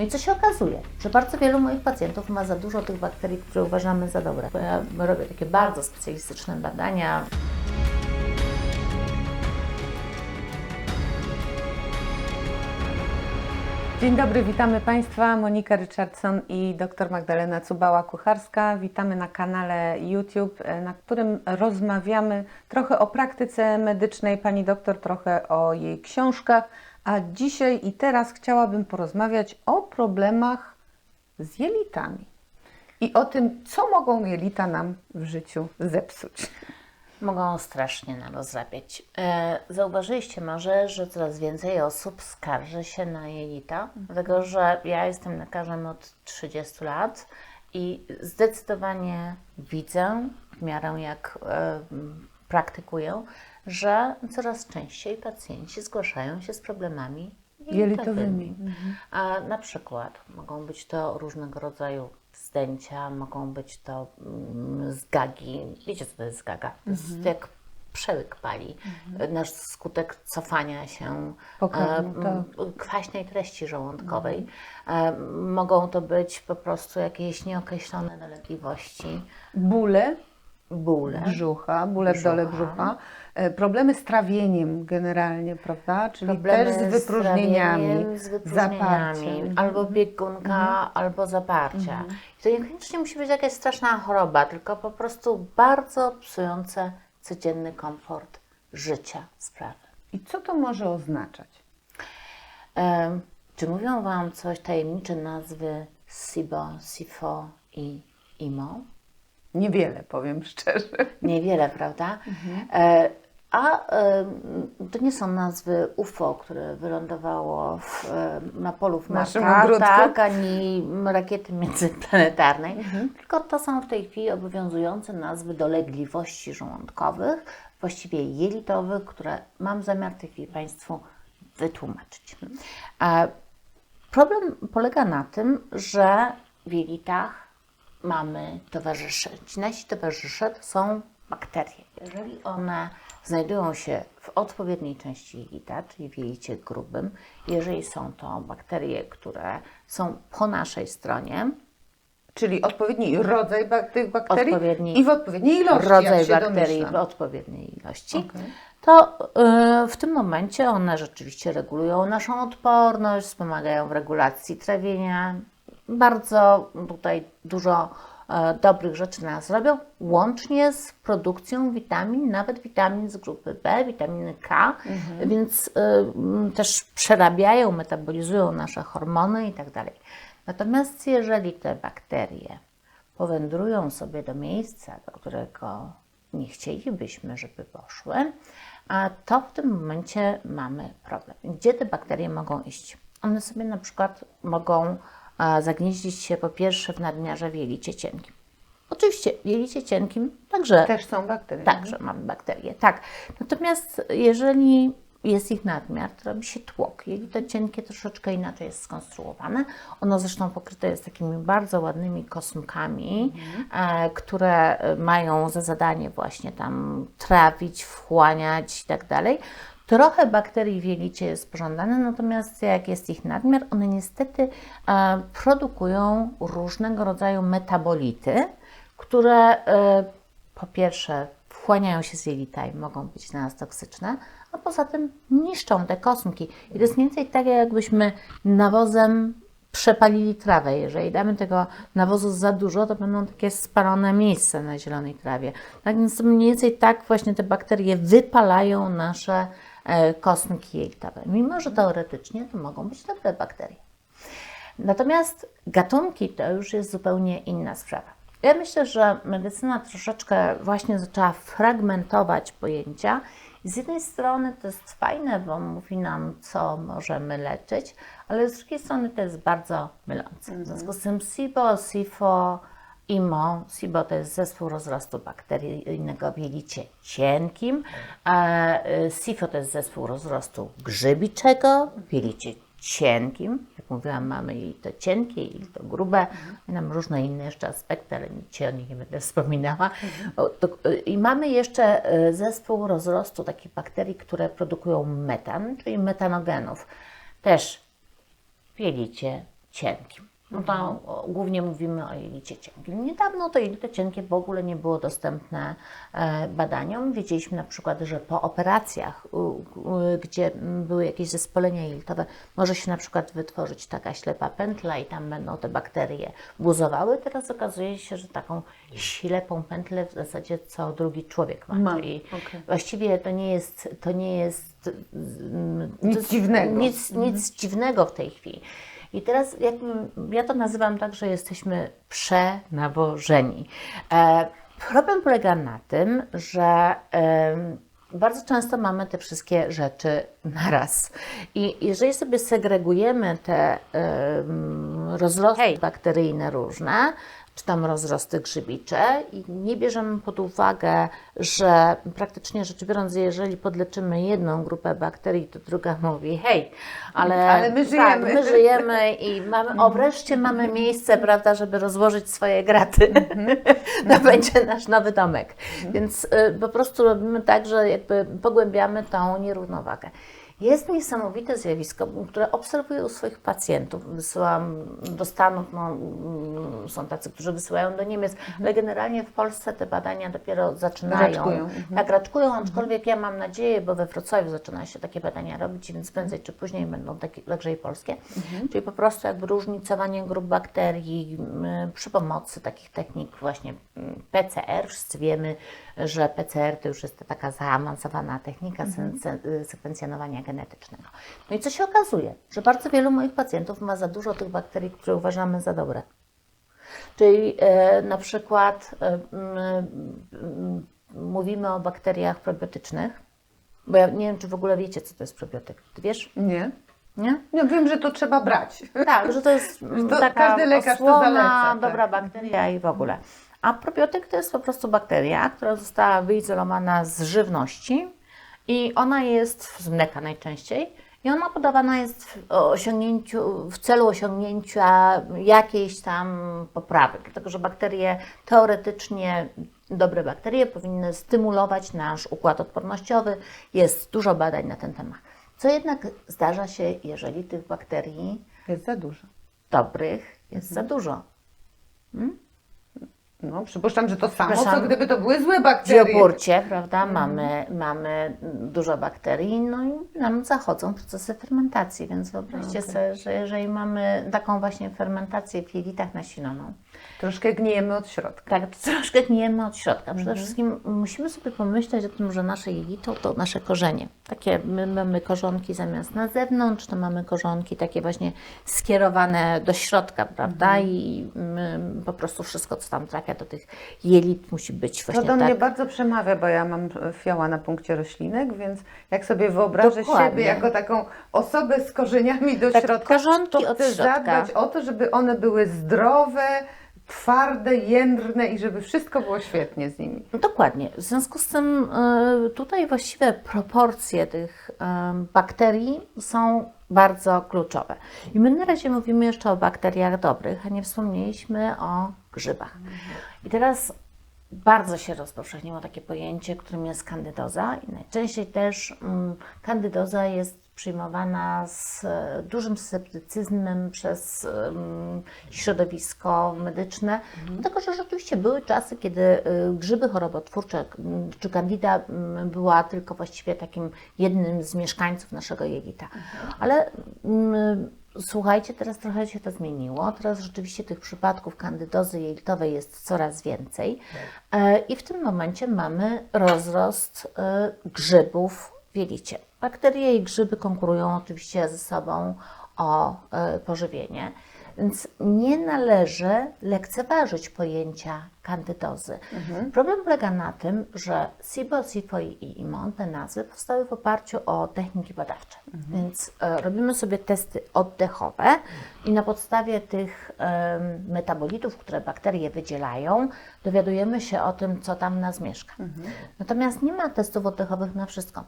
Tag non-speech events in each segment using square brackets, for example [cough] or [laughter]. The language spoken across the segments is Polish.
No i co się okazuje? Że bardzo wielu moich pacjentów ma za dużo tych bakterii, które uważamy za dobre. Ja robię takie bardzo specjalistyczne badania. Dzień dobry, witamy Państwa. Monika Richardson i dr Magdalena Cubała-Kucharska. Witamy na kanale YouTube, na którym rozmawiamy trochę o praktyce medycznej pani doktor, trochę o jej książkach. A dzisiaj i teraz chciałabym porozmawiać o problemach z jelitami i o tym, co mogą jelita nam w życiu zepsuć. Mogą strasznie nam rozrabiać. E, zauważyliście może, że coraz więcej osób skarży się na jelita, dlatego że ja jestem lekarzem od 30 lat i zdecydowanie widzę, w miarę jak e, praktykuję, że coraz częściej pacjenci zgłaszają się z problemami jelitowymi. Jelitowymi. A na przykład mogą być to różnego rodzaju zdęcia, mogą być to mm, zgagi. Wiecie, co to jest zgaga? To jest jak przełyk pali, nasz skutek cofania się e, m, kwaśnej treści żołądkowej. E, mogą to być po prostu jakieś nieokreślone dolegliwości, Bóle bóle. brzucha, bóle w dole Brzucha. E, problemy z trawieniem generalnie, prawda? Czyli Problemy też z wypróżnieniami, z wypróżnieniami zaparciem. albo biegunka, albo zaparcia. I to niekoniecznie musi być jakaś straszna choroba, tylko po prostu bardzo psujące codzienny komfort życia sprawy. I co to może oznaczać? Czy mówią Wam coś tajemnicze nazwy SIBO, SIFO i IMO? Niewiele, powiem szczerze. Niewiele, prawda? E, a to nie są nazwy UFO, które wylądowało w, na polu w naszym ogródku. tak, ani rakiety międzyplanetarnej, tylko to są w tej chwili obowiązujące nazwy dolegliwości żołądkowych, właściwie jelitowych, które mam zamiar w tej chwili Państwu wytłumaczyć. E, problem polega na tym, że w jelitach mamy towarzyszy. Ci nasi towarzysze to są bakterie. Jeżeli one znajdują się w odpowiedniej części jelita, czyli w jelicie grubym, jeżeli są to bakterie, które są po naszej stronie, Czyli odpowiedni rodzaj bak- tych bakterii Odpowiedni i w odpowiedniej ilości, rodzaj bakterii w domyślam. odpowiedniej ilości, Okej. to y, w tym momencie one rzeczywiście regulują naszą odporność, wspomagają w regulacji trawienia. Bardzo tutaj dużo dobrych rzeczy na nas robią, łącznie z produkcją witamin, nawet witamin z grupy B, witaminy K, więc y, też przerabiają, metabolizują nasze hormony i tak dalej. Natomiast jeżeli te bakterie powędrują sobie do miejsca, do którego nie chcielibyśmy, żeby poszły, a to w tym momencie mamy problem. Gdzie te bakterie mogą iść? One sobie na przykład mogą zagnieździć się po pierwsze w nadmiarze w jelicie cienkim. Oczywiście w jelicie cienkim także Też są bakterie. Także mamy bakterie, tak. Natomiast jeżeli jest ich nadmiar, to robi się tłok. Jelito cienkie troszeczkę inaczej jest skonstruowane. Ono zresztą pokryte jest takimi bardzo ładnymi kosmkami, e, które mają za zadanie właśnie tam trawić, wchłaniać i tak dalej. Trochę bakterii w jelicie jest pożądane, natomiast jak jest ich nadmiar, one niestety e, produkują różnego rodzaju metabolity, które e, po pierwsze wchłaniają się z jelita i mogą być dla nas toksyczne, a poza tym niszczą te kosmki. I to jest mniej więcej tak, jakbyśmy nawozem przepalili trawę. Jeżeli damy tego nawozu za dużo, to będą takie spalone miejsca na zielonej trawie. Tak więc mniej więcej tak właśnie te bakterie wypalają nasze kosmki jelitowe. Mimo, że teoretycznie to mogą być dobre bakterie. Natomiast gatunki to już jest zupełnie inna sprawa. Ja myślę, że medycyna troszeczkę właśnie zaczęła fragmentować pojęcia. Z jednej strony to jest fajne, bo mówi nam, co możemy leczyć, ale z drugiej strony to jest bardzo mylące. W związku z tym SIBO, SIFO, IMO, SIBO to jest zespół rozrostu bakteryjnego w jelicie cienkim, a y, SIFO to jest zespół rozrostu grzybiczego w jelicie cienkim. Jak mówiłam, mamy jelito cienkie, jelito grube, i nam różne inne jeszcze aspekty, ale dzisiaj o nich nie będę [laughs] wspominała. To, y, I mamy jeszcze y, zespół rozrostu takich bakterii, które produkują metan, czyli metanogenów. Też w jelicie cienkim. No to o, głównie mówimy o jelicie cienkim. Niedawno to jelito cienkie w ogóle nie było dostępne e, badaniom. Wiedzieliśmy na przykład, że po operacjach, gdzie były jakieś zespolenia jelitowe, może się na przykład wytworzyć taka ślepa pętla i tam będą te bakterie buzowały. Teraz okazuje się, że taką ślepą pętlę w zasadzie co drugi człowiek ma. Ma, Czyli okej. właściwie to nie jest, to nie jest mm, Nic to dziwnego. Nic, nic dziwnego w tej chwili. I teraz jakby, ja to nazywam tak, że jesteśmy przenawożeni. E, problem polega na tym, że bardzo często mamy te wszystkie rzeczy naraz. I jeżeli sobie segregujemy te rozrosty bakteryjne różne, czy tam rozrosty grzybicze i nie bierzemy pod uwagę, że praktycznie rzecz biorąc, jeżeli podleczymy jedną grupę bakterii, to druga [laughs] mówi hej, ale, Ale my żyjemy. Tak, my żyjemy i mamy, o wreszcie mamy miejsce, prawda, żeby rozłożyć swoje graty. [laughs] to będzie nasz nowy domek. Więc y, po prostu robimy tak, że jakby pogłębiamy tą nierównowagę. Jest niesamowite zjawisko, które obserwuję u swoich pacjentów. Wysyłam do Stanów, no, mm, są tacy, którzy wysyłają do Niemiec, ale generalnie w Polsce te badania dopiero zaczynają. Raczkują, mhm. Tak, raczkują, aczkolwiek ja mam nadzieję, bo we Wrocławiu zaczyna się takie badania robić, więc prędzej czy później będą takie, także i polskie. Czyli po prostu jakby różnicowanie grup bakterii przy pomocy takich technik właśnie PCR. Wszyscy wiemy, że PCR to już jest taka zaawansowana technika se- sekwencjonowania genetycznego. No i co się okazuje? Że bardzo wielu moich pacjentów ma za dużo tych bakterii, które uważamy za dobre. Czyli e, na przykład e, mm, mówimy o bakteriach probiotycznych, bo ja nie wiem, czy w ogóle wiecie, co to jest probiotyk. Ty wiesz? Nie? Nie? No wiem, że to trzeba brać. Tak, że to jest [laughs] To taka każdy lekarz to osłona, zaleca, tak. dobra bakteria i w ogóle. A probiotyk to jest po prostu bakteria, która została wyizolowana z żywności i ona jest z mleka najczęściej i ona podawana jest w osiągnięciu, w celu osiągnięcia jakiejś tam poprawy, dlatego że bakterie teoretycznie dobre bakterie powinny stymulować nasz układ odpornościowy. Jest dużo badań na ten temat. Co jednak zdarza się, jeżeli tych bakterii Jest za dużo. dobrych jest za dużo. No, przypuszczam, że to samo, co Przepraszam. gdyby to były złe W bakterie. jogurcie, prawda, mamy, mamy dużo bakterii, no i nam zachodzą procesy fermentacji, więc wyobraźcie sobie, że jeżeli mamy taką właśnie fermentację w jelitach nasiloną, Troszkę gniejemy od środka. tak, troszkę gniemy od środka. Przede wszystkim musimy sobie pomyśleć o tym, że nasze jelito to nasze korzenie. Takie, my mamy korzonki zamiast na zewnątrz, to mamy korzonki takie właśnie skierowane do środka, prawda, i my, po prostu wszystko, co tam trafia do tych jelit musi być To właśnie do tak. mnie bardzo przemawia, bo ja mam fioła na punkcie roślinek, więc jak sobie wyobrażę Dokładnie. siebie jako taką osobę z korzeniami do Tak, środka, to od chcę środka. zadbać o to, żeby one były zdrowe, twarde, jędrne i żeby wszystko było świetnie z nimi. No Dokładnie. W związku z tym y, tutaj właściwe proporcje tych y, bakterii są bardzo kluczowe. I my na razie mówimy jeszcze o bakteriach dobrych, a nie wspomnieliśmy o grzybach. I teraz bardzo się rozpowszechniło takie pojęcie, którym jest kandydoza i najczęściej też mm, kandydoza jest przyjmowana z e, dużym sceptycyzmem przez środowisko medyczne, dlatego że rzeczywiście były czasy, kiedy y, grzyby chorobotwórcze czy kandida m, była tylko właściwie takim jednym z mieszkańców naszego jelita. Ale mm, Słuchajcie, teraz trochę się to zmieniło. Teraz rzeczywiście tych przypadków kandydozy jelitowej jest coraz więcej. E, I w tym momencie mamy rozrost e, grzybów w jelicie. Bakterie i grzyby konkurują oczywiście ze sobą o e, pożywienie. Więc nie należy lekceważyć pojęcia kandydozy. Problem polega na tym, że SIBO, SIFO i IMO, te nazwy powstały w oparciu o techniki badawcze. Więc e, robimy sobie testy oddechowe i na podstawie tych metabolitów, które bakterie wydzielają, dowiadujemy się o tym, co tam nas mieszka. Natomiast nie ma testów oddechowych na wszystko.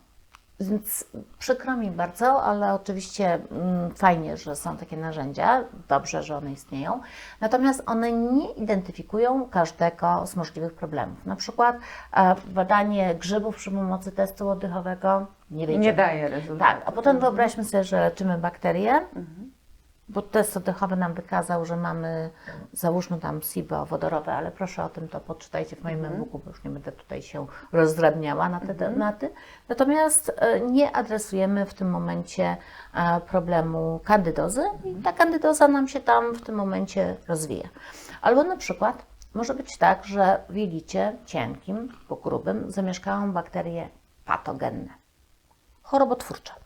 Więc przykro mi bardzo, ale oczywiście mm, fajnie, że są takie narzędzia, dobrze, że one istnieją. Natomiast one nie identyfikują każdego z możliwych problemów. Na przykład e, badanie grzybów przy pomocy testu oddechowego nie. Nie daje rezultatu. Tak, a potem wyobraźmy sobie, że leczymy bakterie bo test oddechowy nam wykazał, że mamy, załóżmy tam SIBO wodorowe, ale proszę o tym to poczytajcie w moim e-booku, bo już nie będę tutaj się rozdrabniała na te tematy. Natomiast e, nie adresujemy w tym momencie e, problemu kandydozy i ta kandydoza nam się tam w tym momencie rozwija. Albo na przykład może być tak, że w jelicie cienkim, po grubym zamieszkają bakterie patogenne, chorobotwórcze.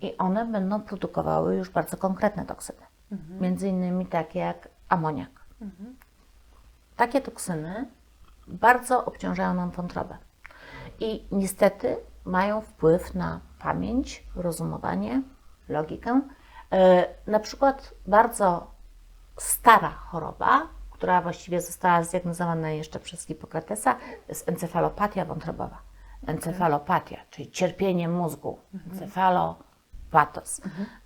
I one będą produkowały już bardzo konkretne toksyny. Między innymi takie jak amoniak. Takie toksyny bardzo obciążają nam wątrobę. I niestety mają wpływ na pamięć, rozumowanie, logikę. E, Na przykład bardzo stara choroba, która właściwie została zdiagnozowana jeszcze przez Hipokratesa, jest encefalopatia wątrobowa. Encefalopatia, czyli cierpienie mózgu. Encefalopatos.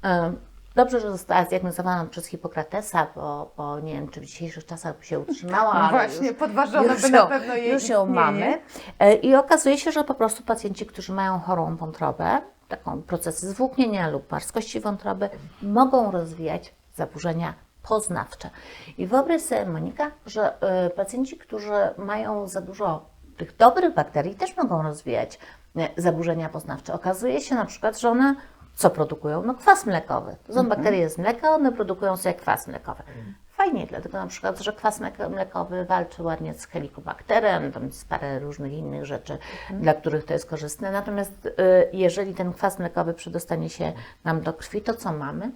E, Dobrze, że została zdiagnozowana przez Hipokratesa, bo, bo nie wiem, czy w dzisiejszych czasach by się utrzymała, No ale właśnie, już, podważone już by na pewno jej już ją mamy. E, I okazuje się, że po prostu pacjenci, którzy mają chorą wątrobę, taką procesy zwłóknienia lub marskości wątroby, mogą rozwijać zaburzenia poznawcze. I wyobraź sobie, Monika, że e, pacjenci, którzy mają za dużo tych dobrych bakterii, też mogą rozwijać e, zaburzenia poznawcze. Okazuje się na przykład, że one co produkują? No kwas mlekowy. To są bakterie z mleka, one produkują sobie kwas mlekowy. Fajnie, dlatego na przykład, że kwas mleko- mlekowy walczy ładnie z helikobakterem, tam jest parę różnych innych rzeczy, dla których to jest korzystne. Natomiast y, jeżeli ten kwas mlekowy przedostanie się nam do krwi, to co mamy?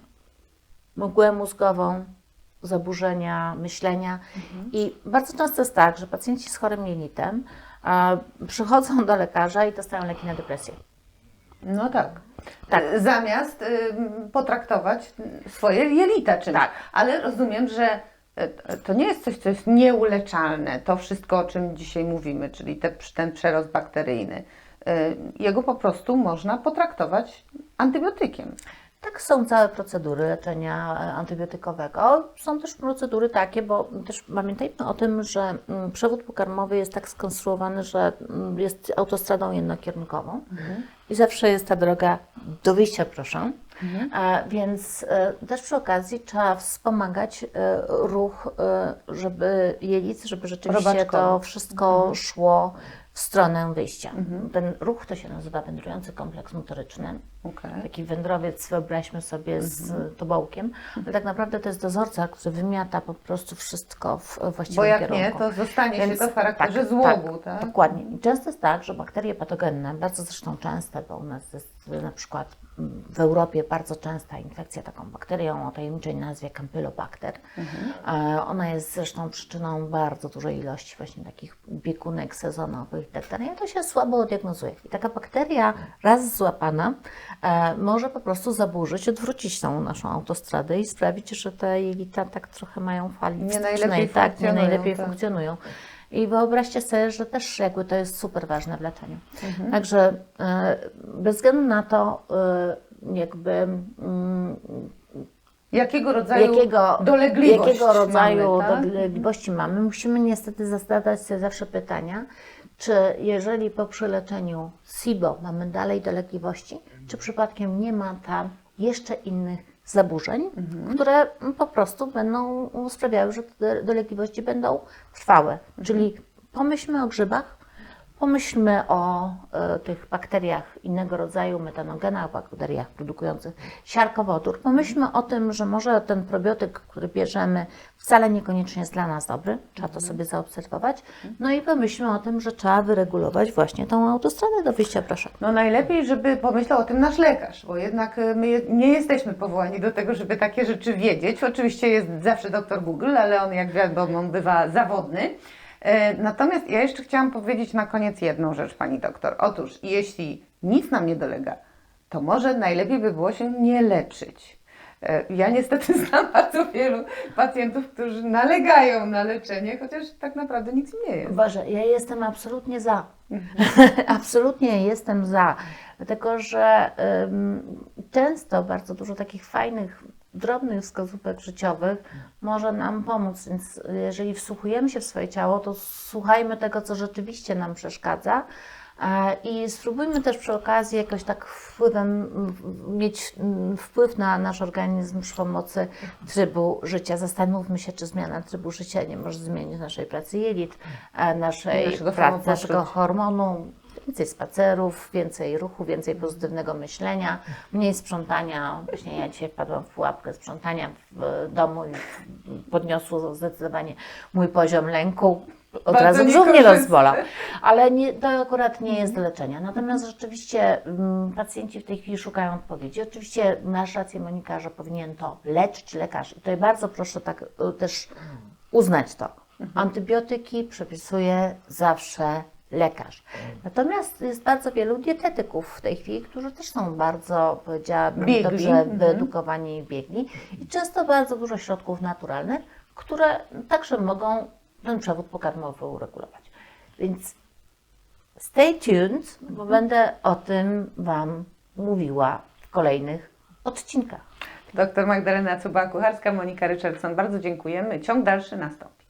Mgłę mózgową, zaburzenia myślenia. I bardzo często jest tak, że pacjenci z chorym jelitem przychodzą do lekarza i dostają leki na depresję. No tak. Tak. Zamiast ym, potraktować swoje jelita czymś. Tak. Ale rozumiem, że e, to nie jest coś, co jest nieuleczalne. To wszystko, o czym dzisiaj mówimy, czyli te, ten przerost bakteryjny. E, Jego po prostu można potraktować antybiotykiem. Tak, są całe procedury leczenia e, antybiotykowego. Są też procedury takie, bo też pamiętajmy o tym, że mm, przewód pokarmowy jest tak skonstruowany, że mm, jest autostradą jednokierunkową i zawsze jest ta droga do wyjścia, proszę. E, Więc e, też przy okazji trzeba wspomagać e, ruch, e, żeby jelic, żeby rzeczywiście Robaczkowy. to wszystko szło w stronę wyjścia. Ten ruch to się nazywa wędrujący kompleks motoryczny Okej. taki wędrowiec, wyobraźmy sobie, z tobołkiem, ale tak naprawdę to jest dozorca, który wymiata po prostu wszystko w właściwym Bo jak kierunku. nie, to zostanie się Więc to w charakterze tak, złogu, tak? Dokładnie. I często jest tak, że bakterie patogenne, bardzo zresztą częste, bo u nas jest na przykład w Europie bardzo częsta infekcja taką bakterią o tajemniczej nazwie Campylobacter. E, Ona jest zresztą przyczyną bardzo dużej ilości właśnie takich biekunek sezonowych i tak to się słabo diagnozuje. I taka bakteria raz złapana e, może po prostu zaburzyć, odwrócić tą naszą autostradę i sprawić, że te jelita tak trochę mają fali Nie najlepiej tak, nie najlepiej tak. funkcjonują. I wyobraźcie sobie, że też jakby to jest super ważne w leczeniu. Mhm. Także e, bez względu na to, e, jakby mm, Jakiego rodzaju jakiego, dolegliwość jakiego rodzaju mamy, tak? dolegliwości mamy, musimy niestety zadawać sobie zawsze pytania, czy jeżeli po przyleczeniu SIBO mamy dalej dolegliwości, czy przypadkiem nie ma tam jeszcze innych zaburzeń, Mhm. które po prostu będą sprawiały, że te dolegliwości będą trwałe. Mhm. Czyli pomyślmy o grzybach, Pomyślmy o e, tych bakteriach innego rodzaju, metanogenach, bakteriach produkujących siarkowodór. Pomyślmy o tym, że może ten probiotyk, który bierzemy, wcale niekoniecznie jest dla nas dobry. Trzeba to sobie zaobserwować. No i pomyślmy o tym, że trzeba wyregulować właśnie tą autostradę do wyjścia proszę. No najlepiej, żeby pomyślał o tym nasz lekarz, bo jednak y, my nie jesteśmy powołani do tego, żeby takie rzeczy wiedzieć. Oczywiście jest zawsze doktor Google, ale on jak wiadomo bywa zawodny. E, Natomiast ja jeszcze chciałam powiedzieć na koniec jedną rzecz, Pani doktor. Otóż jeśli nic nam nie dolega, to może najlepiej by było się nie leczyć. E, Ja niestety [laughs] znam bardzo wielu pacjentów, którzy nalegają na leczenie, chociaż tak naprawdę nic im nie jest. Boże, ja jestem absolutnie za. [laughs] absolutnie jestem za. Dlatego, że ym, często bardzo dużo takich fajnych, drobnych wskazówek życiowych może nam pomóc. Więc jeżeli wsłuchujemy się w swoje ciało, to słuchajmy tego, co rzeczywiście nam przeszkadza. E, I spróbujmy też przy okazji jakoś tak wpływem, mieć mm, wpływ na nasz organizm przy pomocy trybu życia. Zastanówmy się, czy zmiana trybu życia nie może zmienić naszej pracy jelit, e, naszej Naszego pracy, naszego hormonu. Więcej spacerów, więcej ruchu, więcej pozytywnego myślenia, mniej sprzątania. Właśnie ja dzisiaj wpadłam w pułapkę sprzątania w domu i podniosło zdecydowanie mój poziom lęku. Od Bardzo razu brzuch mnie rozbolał. Ale nie, to akurat nie jest do leczenia. Natomiast rzeczywiście mm, pacjenci w tej chwili szukają odpowiedzi. Oczywiście masz rację Monika, że powinien to leczyć lekarz. I tutaj bardzo proszę tak y, też uznać to. Antybiotyki przepisuje zawsze lekarz. Natomiast jest bardzo wielu dietetyków w tej chwili, którzy też są bardzo, powiedziałabym, Biegli. dobrze Mhm. wyedukowani i biegli. I często bardzo dużo środków naturalnych, które także mogą ten przewód pokarmowy uregulować. Więc stay tuned, bo będę o tym Wam mówiła w kolejnych odcinkach. Doktor Magdalena Cuba-Kucharska, Monika Richardson, bardzo dziękujemy. Ciąg dalszy nastąpi.